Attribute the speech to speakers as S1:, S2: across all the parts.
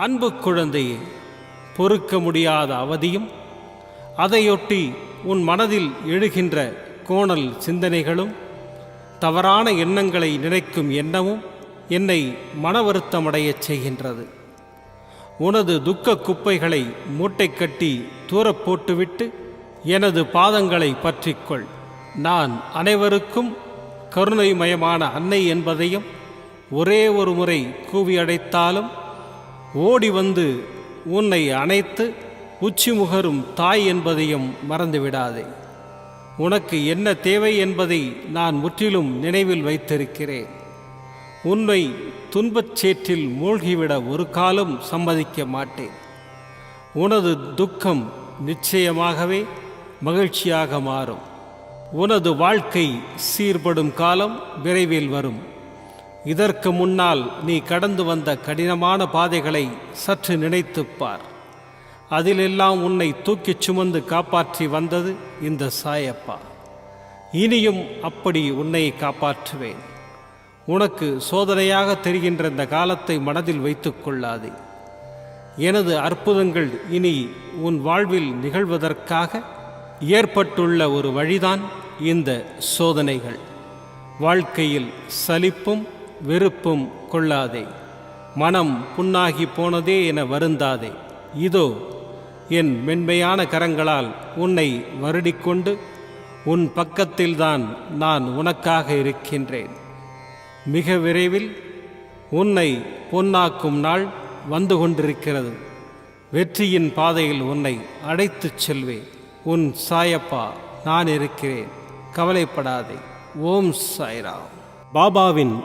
S1: அன்பு குழந்தையே பொறுக்க முடியாத அவதியும் அதையொட்டி உன் மனதில் எழுகின்ற கோணல் சிந்தனைகளும் தவறான எண்ணங்களை நினைக்கும் எண்ணமும் என்னை மன வருத்தமடையச் செய்கின்றது. உனது துக்க குப்பைகளை மூட்டை கட்டி தூரப் போட்டுவிட்டு எனது பாதங்களை பற்றிக்கொள். நான் அனைவருக்கும் கருணைமயமான அன்னை என்பதையும் ஒரே ஒரு முறை கூவி அடைத்தாலும் ஓடி வந்து உன்னை அணைத்து உச்சி முகரும் தாய் என்பதையும் மறந்துவிடாதே. உனக்கு என்ன தேவை என்பதை நான் முற்றிலும் நினைவில் வைத்திருக்கிறேன். உன்னை துன்பச் சேற்றில் மூழ்கிவிட ஒரு காலம் சம்மதிக்க மாட்டேன். உனது துக்கம் நிச்சயமாகவே மகிழ்ச்சியாக மாறும். உனது வாழ்க்கை சீர்படும் காலம் விரைவில் வரும். இதற்கு முன்னால் நீ கடந்து வந்த கடினமான பாதைகளை சற்று நினைத்துப் பார். அதிலெல்லாம் உன்னை தூக்கிச் சுமந்து காப்பாற்றி வந்தது இந்த சாயப்பா. இனியும் அப்படி உன்னை காப்பாற்றுவேன். உனக்கு சோதனையாக தெரிகின்ற இந்த காலத்தை மனதில் வைத்து கொள்ளாதே. எனது அற்புதங்கள் இனி உன் வாழ்வில் நிகழ்வதற்காக ஏற்பட்டுள்ள ஒரு வழிதான் இந்த சோதனைகள். வாழ்க்கையில் சலிப்பும் வெறுப்பும் கொள்ளாதே. மனம் புண்ணாகி போனதே என வருந்தாதே. இதோ என் மென்மையான கரங்களால் உன்னை வருடிக்கொண்டு உன் பக்கத்தில்தான் நான் உனக்காக இருக்கின்றேன். மிக விரைவில் உன்னை பொன்னாக்கும் நாள் வந்து கொண்டிருக்கிறது. வெற்றியின் பாதையில் உன்னை அழைத்துச் செல்வேன் உன் சாயப்பா நான் இருக்கிறேன். கவலைப்படாதே. ஓம் சாய்ராம். பாபாவின்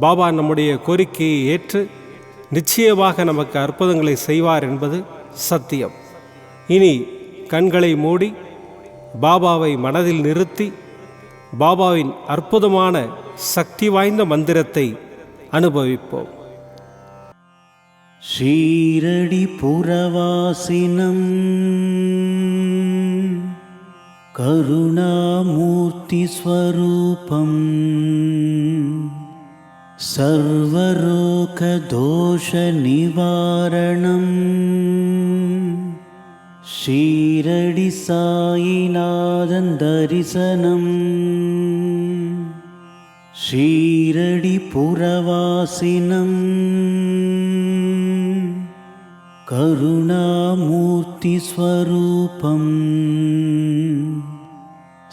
S1: பாபா நம்முடைய கோரிக்கையை ஏற்று நிச்சயமாக நமக்கு அற்புதங்களை செய்வார் என்பது சத்தியம். இனி கண்களை மூடி பாபாவை மனதில் நிறுத்தி பாபாவின் அற்புதமான சக்தி வாய்ந்த மந்திரத்தை அனுபவிப்போம்.
S2: ஷீரடி புறவாசினம் கருணாமூர்த்தி ஸ்வரூபம். सर्वलोकदोषनिवारणं शीरडि शीरडिपुरवासिनम्। शीरडिपुरवासिनं करुणामूर्तिस्वरूपम्।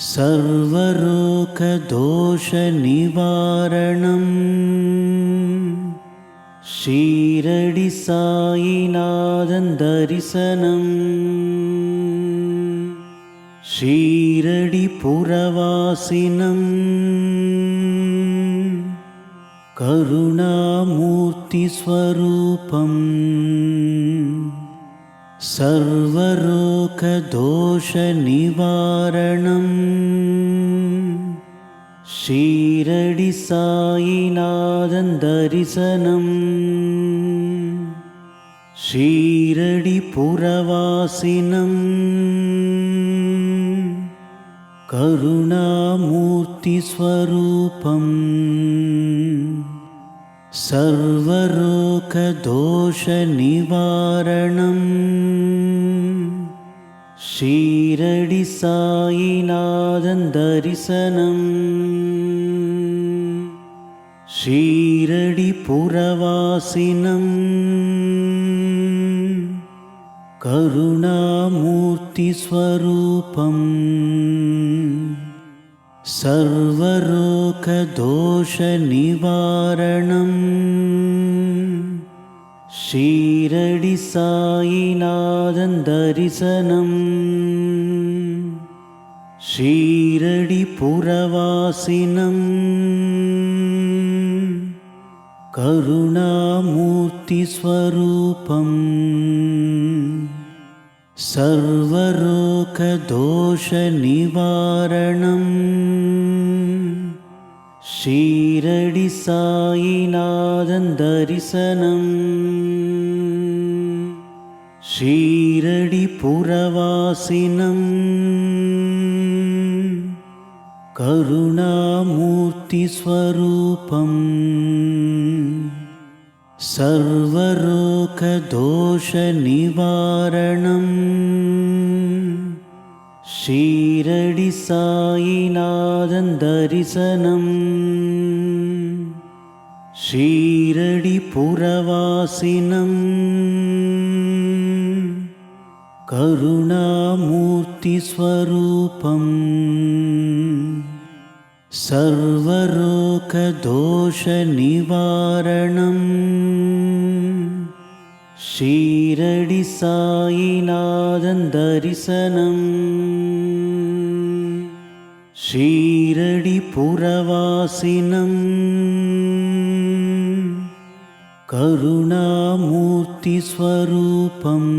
S2: सर्वरोकदोषनिवारणं शीरडिसायिनादन्दरिसनम्। शीरडिपुरवासिनम्। श्रीरडिपुरवासिनं करुणामूर्तिस्वरूपम्। सर्वलोकदोषनिवारणम्। शीरडि सायिनादन्दरिशनम् शीरडिपुरवासिनम् करुणामूर्तिस्वरूपम्। सर्वदोषनिवारणं श्रीरडि सायिनादन्दरिशनम् श्रीरडिपुरवासिनं करुणामूर्तिस्वरूपम् सर्वरोकदोषनिवारणम् श्रीरडि सायिनादन्दरिशनम् शीरडिपुरवासिनम् करुणामूर्तिस्वरूपम्। सर्वरोकदोषनिवारणम् श्रीरडि सायिनादन्दरिशनम् श्रीरडिपुरवासिनम्। करुणामूर्तिस्वरूपम्। सर्वरोखदोषनिवारणम् शीरडिसायिनादन्दरिशनम् शीरडिपुरवासिनम्। करुणामूर्तिस्वरूपम्। सर्वरोखदोषनिवारणम् ஷீரடி சாயிநாதன் தரிசனம் ஷீரடி புரவாசினம் கருணாமூர்த்தி ஸ்வரூபம்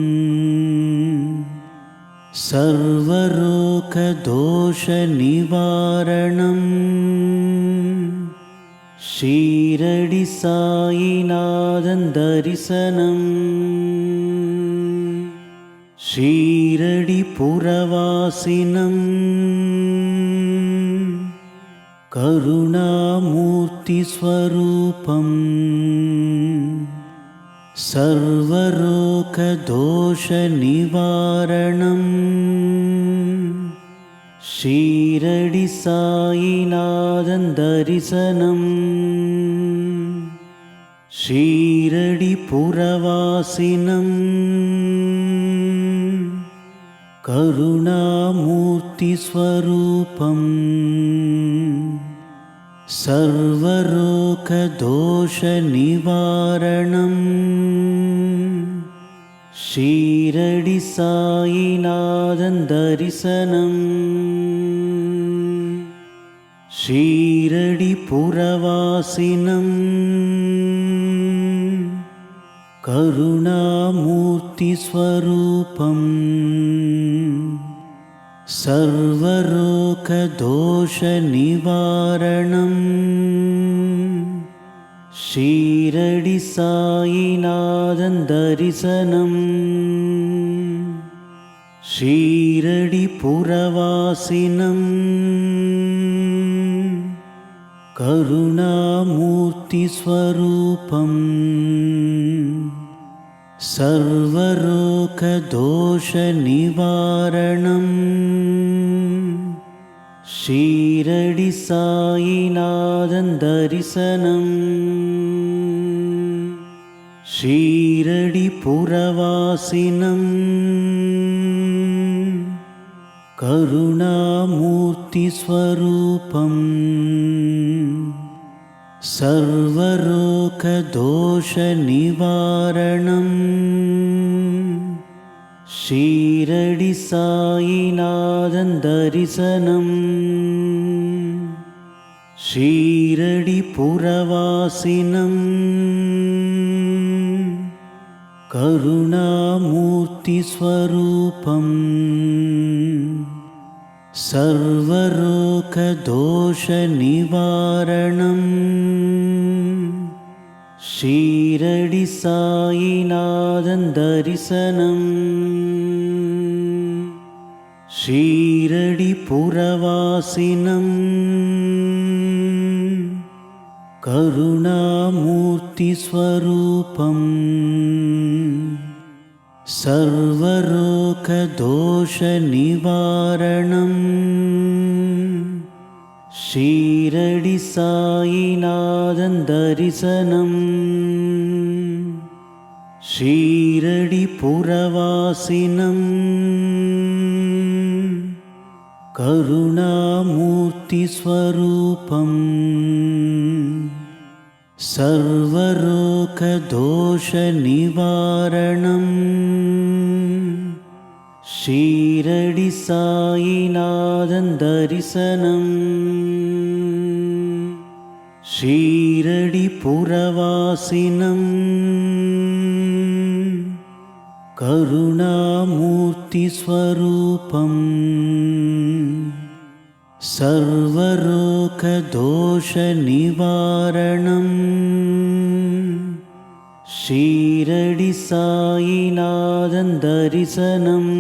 S2: சர்வரோகதோஷநிவாரணம் ஷீரடி சாயிநாதன் தரிசனம் ஷீரடி புரவாசினம் கருணாமூர்த்தி ஸ்வரூபம் सर्वरोगदोषनिवारणम् ஷீரடி சாயிநாதன் தரிசனம் ஷீரடி புரவாசினம் करुणामूर्तिस्वरूपम् सर्वरोगदोषनिवारणम् ஷீரடி சாயிநாதன் தரிசனம் ஷீரடி புறவாசினம் கருணாமூர்த்தி ஸ்வரூபம் சர்வரோகதோஷ நிவாரணம் ஷீரடி சாயிநாதன் தரிசனம் ஷீரடி புறவாசினம் கருணாமூர்த்தி ஸ்வரூபம் சர்வரோகதோஷ शीरडिपुरवासिनम् करुणामूर्तिस्वरूपम् सर्वरोकदोषनिवारणम् शीरडि सायिनादन्दरिशनं शीरडिपुरवासिनम् करुणामूर्तिस्वरूपम् सर्वरोकदोषनिवारणं शीरडि सायिनादन्दरिशनं शीरडिपुरवासिनम् करुणामूर्तिस्वरूपम् सर्वरोकदोषनिवारणम् शीरडि शीरडिपुरवासिनम् श्रीरडिपुरवासिनम् करुणामूर्तिस्वरूपम् सर्वरोकदोषनिवारणम् श्रीरडि सायिनादन्दरिशनम् श्रीरडिपुरवासिनम् करुणामूर्तिस्वरूपम्। सर्वरोकदोषनिवारणं श्रीरडि सायिनादन्दरिशनम्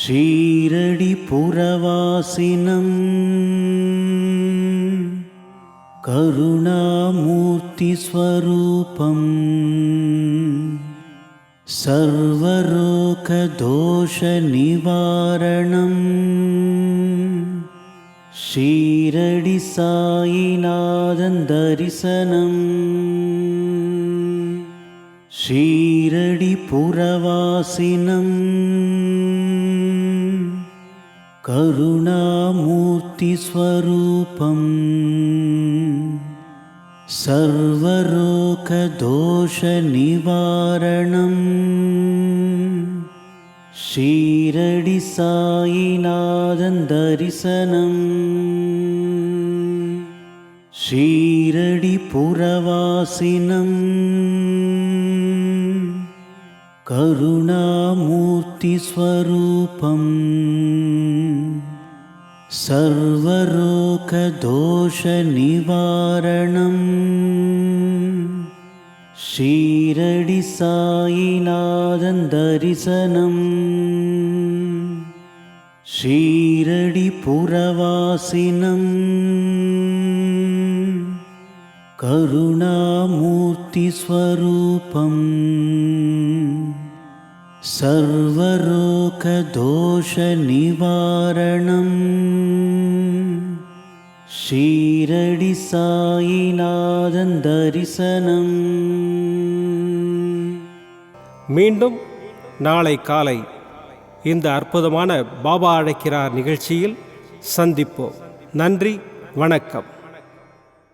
S2: श्रीरडि पुरवासिनं करुणामूर्तिस्वरूपम्। सर्वलोकदोषनिवारणम् श्रीरडि शीरडिपुरवासिनम् श्रीरडिपुरवासिनं करुणामूर्तिस्वरूपम् सर्वलोकदोषनिवारणम् श्रीरडि शीरडिपुरवासिनम् श्रीरडिपुरवासिनं करुणामूर्तिस्वरूपम् सर्वरोकदोषनिवारणम् श्रीरडि शीरडिपुरवासिनम्। शीरडिपुरवासिनं करुणामूर्तिस्वरूपम्। ஸ்வரூபம் सर्वरोगदोष निवारणम् ஷீரடி சாயிநாதன் தரிசனம் ஷீரடி புறவாசினம் கருணாமூர்த்தி ஸ்வரூபம் सर्वरोगदोष निवारणम् ஷீரடி சாயிநாதன் தரிசனம் ஷீரடி புறவாசினம் கருணாமூர்த்தி ஸ்வரூபம் सर्वरोगदोष निवारणम् ஷீரடி சாயிநாதன் தரிசனம் ஷீரடி புறவாசினம் கருணாமூர்த்தி ஸ்வரூபம் सर्वरोगदोष निवारणम् ஷீரடி சாயிநாதன் தரிசனம் ஷீரடி புறவாசினம் கருணாமூர்த்தி ஸ்வரூபம் सर्वरोगदोष निवारणम् ஷீரடி சாயிநாதன் தரிசனம் ஷீரடி புறவாசினம் கருணாமூர்த்தி ஸ்வரூபம் सर्वरोगदोष निवारणम् ஷீரடி சாயிநாதன் தரிசனம்
S1: மீண்டும் நாளை காலை இந்த அற்புதமான பாபா அழைக்கிறார் நிகழ்ச்சியில் சந்திப்போம் நன்றி வணக்கம்